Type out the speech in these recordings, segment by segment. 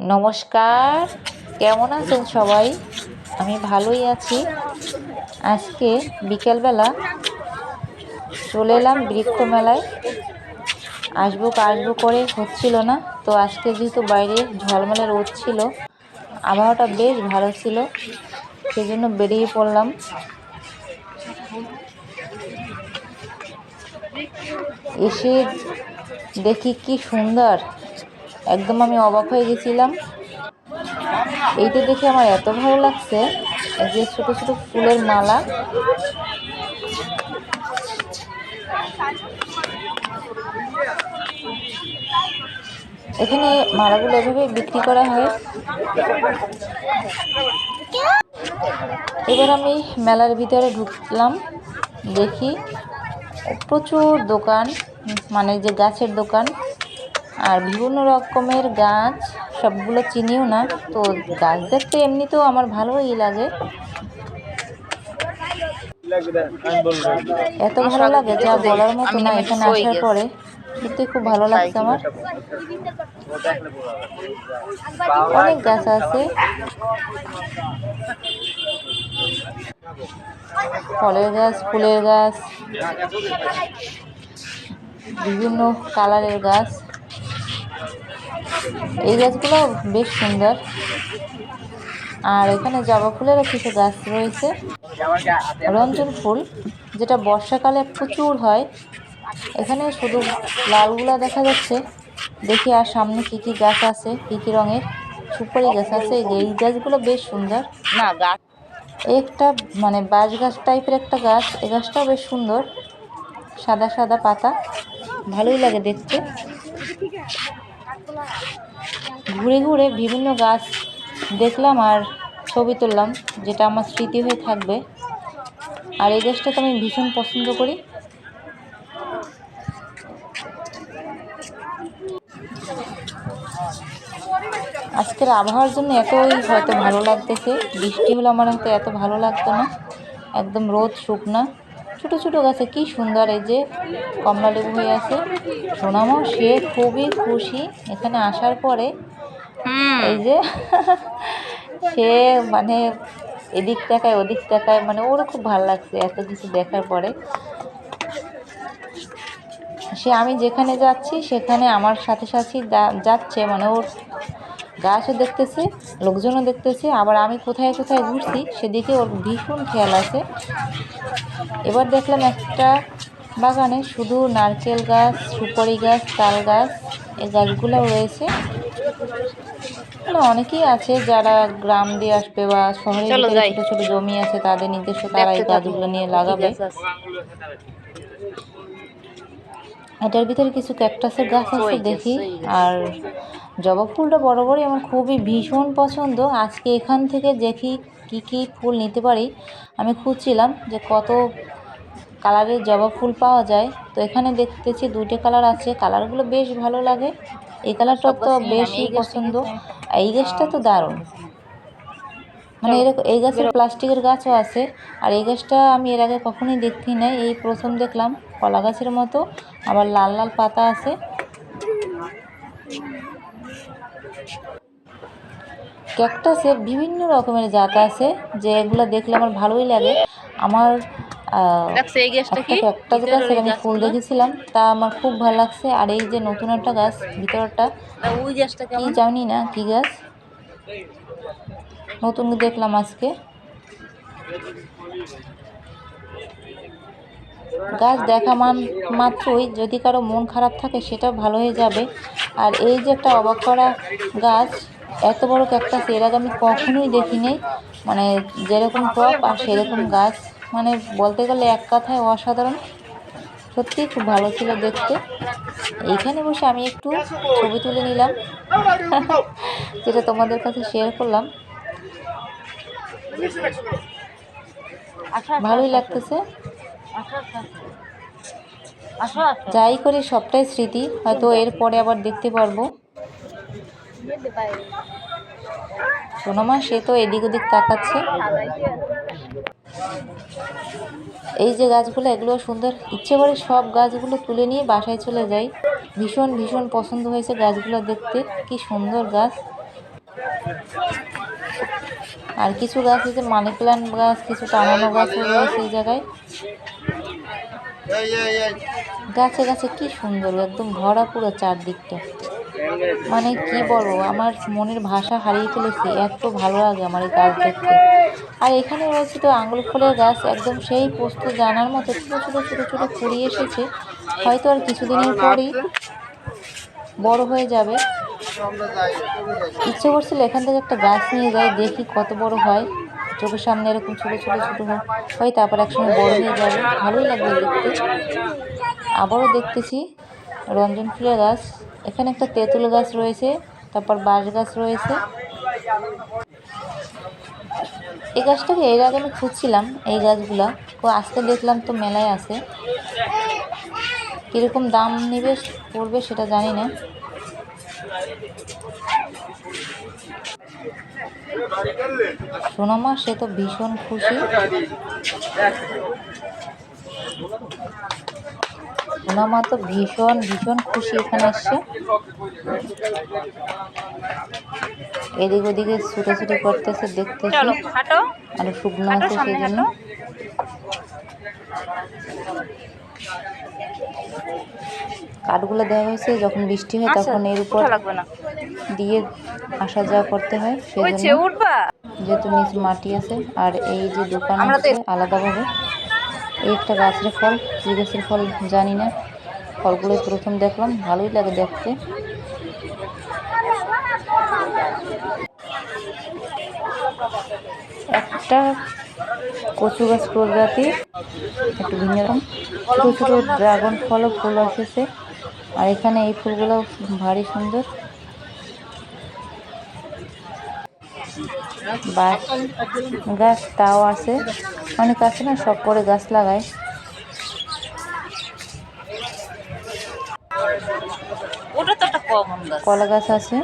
নমস্কার। কেমন আছেন সবাই? আমি ভালোই আছি। আজকে বিকেলবেলা চলে এলাম বৃক্ষ মেলায়। আসব আসব করে হচ্ছিল না, তো আজকে যেহেতু বাইরে ঝলমলে রোদ ছিল, আবহাওয়াটা বেশ ভালো ছিল, সেজন্য বেরিয়ে পড়লাম। এসে দেখি কি সুন্দর। একদম আমি অবাক হয়ে গেছিলাম। এইটা দেখে আমার এত ভালো লাগছে যে ছোটো ছোটো ফুলের মালা। এখানে মালাগুলো এভাবে বিক্রি করা হয়। এবার আমি মেলার ভিতরে ঢুকলাম, দেখি। প্রচুর দোকান মানে যে গাছের দোকান। আর বিভিন্ন রকমের গাছ, সবগুলো চিনিও না। তো গাছ দেখতে এমনিতেও আমার ভালোই লাগে। এত ভালো লাগে যা বলার মতো না এখানে আসার পরে। সত্যি খুব ভালো লাগছে আমার। অনেক গাছ আছে। ফলের গাছ, ফুলের গাছ, বিভিন্ন কালারের গাছ। এই গাছগুলো বেশ সুন্দর। আর এখানে জবা ফুলেরও কিছু গাছ রয়েছে। রঞ্জন ফুল যেটা বর্ষাকালে প্রচুর হয়। এখানে শুধু লালগুলা দেখা যাচ্ছে। দেখি আর সামনে কি কি গাছ আছে কি কি রঙের। সুপারি গাছ আছে এই গাছগুলো বেশ সুন্দর। না গাছ একটা মানে বাঁশ গাছ টাইপের একটা গাছ এই গাছটাও বেশ সুন্দর। সাদা সাদা পাতা ভালোই লাগে দেখতে। ঘুরে ঘুরে বিভিন্ন গাছ দেখলাম আর ছবি তুললাম, যেটা আমার স্মৃতি হয়ে থাকবে। আর এই তো আমি ভীষণ পছন্দ করি। আজকের আবহাওয়ার জন্য এতই হয়তো ভালো লাগতেছে, বৃষ্টি হলে আমার হয়তো এত ভালো লাগতো না, একদম রোদ শুকনা। ছোট ছোট গাছে কি সুন্দর এই যে কমলা লেবু হয়ে আছে। সোনামাও সে খুবই খুশি। এখানে আসার পরে এই যে সে মানে এদিক দেখায় ওদিক দেখায় মানে ওরও খুব ভালো লাগছে এত কিছু দেখার পরে। সে আমি যেখানে যাচ্ছি সেখানে আমার সাথে সাথে যাচ্ছে মানে ওর গাছও দেখতেছে লোকজনও দেখতেছে আবার আমি কোথায় কোথায় ঘুরছি সেদিকে ওর ভীষণ খেয়াল আছে। এবার দেখলাম একটা বাগানে শুধু নারকেল গাছ সুপারি গাছ তাল গাছ এই গাছগুলো রয়েছে। অনেকেই আছে যারা গ্রাম দিয়ে আসবে বা শহরে। ছোট ছোট জমি আছে তাদের নিজস্ব তারা এই গাছগুলো নিয়ে লাগাবে। এটার ভিতরে কিছু ক্যাকটাসের গাছ আছে দেখি আর জবা ফুলটা বরাবরই আমার খুবই ভীষণ পছন্দ। আজকে এখান থেকে দেখি কি কি ফুল নিতে পারি। আমি খুঁজছিলাম যে কত কালারের জবা ফুল পাওয়া যায়। তো এখানে দেখতেছি দুইটা কালার আছে। কালারগুলো বেশ ভালো লাগে। এই কালারটা তো বেশি পছন্দ। এই গাছটা তো দারুণ। মানে এরকম এই গাছের প্লাস্টিকের গাছও আছে। আর এই গাছটা আমি এর আগে কখনোই দেখি নাই। এই প্রথম দেখলাম কলা গাছের মতো। আবার লাল লাল পাতা আছে। ক্যাকটাসের বিভিন্ন রকমের জাত আছে যে এগুলো দেখলে আমার ভালোই লাগে। আমার একটা ক্যাকটাস ভিতরের আমি ফুল দেখেছিলাম তা আমার খুব ভালো লাগছে। আর এই যে নতুন একটা গাছ ভিতরটা ওই গাছটা কি জানি না কি গাছ? নতুন দেখলাম আজকে। গাছ দেখা মান মাত্রই যদি কারও মন খারাপ থাকে সেটা ভালো হয়ে যাবে। আর এই যে একটা অবাক করা গাছ এত বড় ক্যাকটাস এর আগে আমি কখনোই দেখিনি। মানে যেরকম টপ আর সেরকম গাছ। মানে বলতে গেলে এক কথায় অসাধারণ। সত্যিই খুব ভালো ছিল দেখতে। এইখানে বসে আমি একটু ছবি তুলে নিলাম। যেটা তোমাদের কাছে শেয়ার করলাম। আচ্ছা ভালোই লাগতেছে। আচ্ছা। আচ্ছা আচ্ছা। যাই করে সবটাই স্মৃতি। হয়তো এরপরে আবার দেখতে পারব। সোনামা সে তো এদিক ওদিক তাকাচ্ছে। এই যে গাছগুলো এগুলো সুন্দর। ইচ্ছে করে সব গাছগুলো তুলে নিয়ে বাসায় চলে যাই। ভীষণ ভীষণ পছন্দ হয়েছে গাছগুলো দেখতে। কি সুন্দর গাছ। আর কিছু গাছ আছে মানি প্ল্যান্ট গাছ কিছু টানানো গাছও রয়েছে এই জায়গায়। গাছে গাছে কি সুন্দর একদম ভরা পুরো চারদিকটা। মানে কি বলব, আমার মনের ভাষা হারিয়ে ফেলেছি, এত ভালো লাগে আমার এই গাছ দেখতে। আর এখানে রয়েছে তো আঙুল ফুলের গাছ, একদম সেই পোস্ত জানার মতো, ছোটো ছোটো ছোটো ছোটো কুড়িয়ে এসেছে। হয়তো আর কিছুদিনের পরেই বড় হয়ে যাবে। ইচ্ছে করছিল এখান থেকে একটা গাছ নিয়ে যাই, দেখি কত বড় হয়। চোখের সামনে এরকম ছোটো ছোটো ছোটো হয় তারপর একসময় বড় হয়ে যাবে। ভালোই লাগবে দেখতে। আবারও দেখতেছি। রঞ্জন ফুলের গাছ। এখানে একটা তেঁতুল গাছ রয়েছে, তারপর বাঁশ গাছ রয়েছে। এই গাছটাকে এর আগে আমি খুঁজছিলাম, এই গাছগুলা। তো আজকে দেখলাম তো মেলায় আছে। কীরকম দাম নেবে, পড়বে সেটা জানি না। সোনামা, সে তো ভীষণ খুশি। সোনামা তো ভীষণ ভীষণ খুশি এখানে এসছে। এদিক ওদিকে ছুটোছুটি করতেছে দেখতেছে। আর শুকনো আছে সেই জন্য কাঠগুলো দেওয়া হয়েছে যখন বৃষ্টি হয় আচ্ছা, তখন এর উপর দিয়ে আসা যাওয়া করতে হয় যেহেতু নিচে মাটি আছে আর এই যে দোকান আলাদাভাবে। এই একটা গাছের ফল, কী গাছের ফল জানি না। ফলগুলো প্রথম দেখলাম, ভালোই লাগে দেখতে। একটা কচু গাছ প্রজাতি, একটু ভিন্ন রকম ছোটো ছোটো ড্রাগন ফলও ফুল এসেছে আর এখানে এই ফুলগুলো ভারী সুন্দর। বাঁশ গাছ তাও আছে। অনেক আছে না সব করে গাছ লাগায়। কলা গাছ আছে।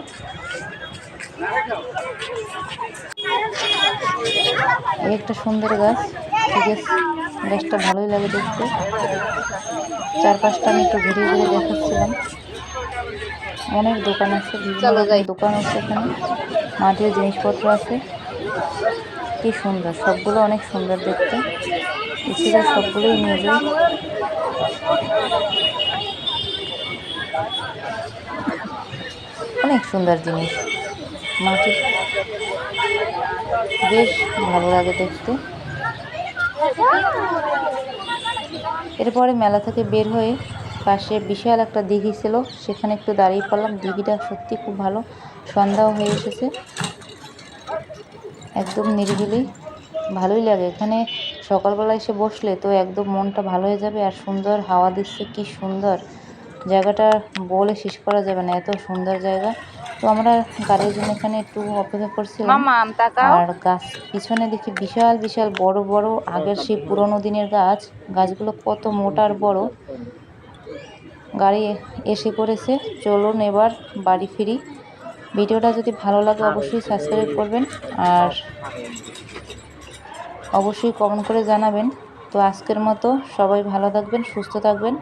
একটা সুন্দর গাছ ঠিক আছে। গাছটা ভালোই লাগে দেখতে। চারপাশটা আমি একটু ঘুরে ঘুরে দেখাচ্ছিলাম। অনেক দোকান আছে দোকান আছে এখানে। মাটির জিনিসপত্র আছে। কি সুন্দর, সবগুলো অনেক সুন্দর দেখতে। এছাড়া সবগুলোই নিয়ে যাই। অনেক সুন্দর জিনিস। মাটির বেশ ভালো লাগে দেখতে। এরপরে মেলা থেকে বের হয়ে পাশে বিশাল একটা দিঘি ছিল সেখানে একটু দাঁড়িয়ে পড়লাম। দিঘিটা সত্যি খুব ভালো। সন্ধ্যাও হয়ে এসেছে। একদম নিরিবিলি। ভালোই লাগে। এখানে সকালবেলা এসে বসলে তো একদম মনটা ভালো হয়ে যাবে আর সুন্দর হাওয়া দিচ্ছে কি সুন্দর। জায়গাটা বলে শেষ করা যাবে না এত সুন্দর জায়গা। তো আমরা গাড়ির জন্য এখানে একটু অপেক্ষা করছিলাম। আর গাছ পিছনে দেখি বিশাল বিশাল বড় বড়। আগের সেই পুরোনো দিনের গাছ। গাছগুলো কত মোটার বড়। গাড়ি এসে পড়েছে। চলুন এবার বাড়ি ফিরি। ভিডিওটা যদি ভালো লাগে অবশ্যই সাবস্ক্রাইব করবেন আর অবশ্যই কমেন্ট করে জানাবেন। তো আজকের মতো সবাই ভালো থাকবেন, সুস্থ থাকবেন।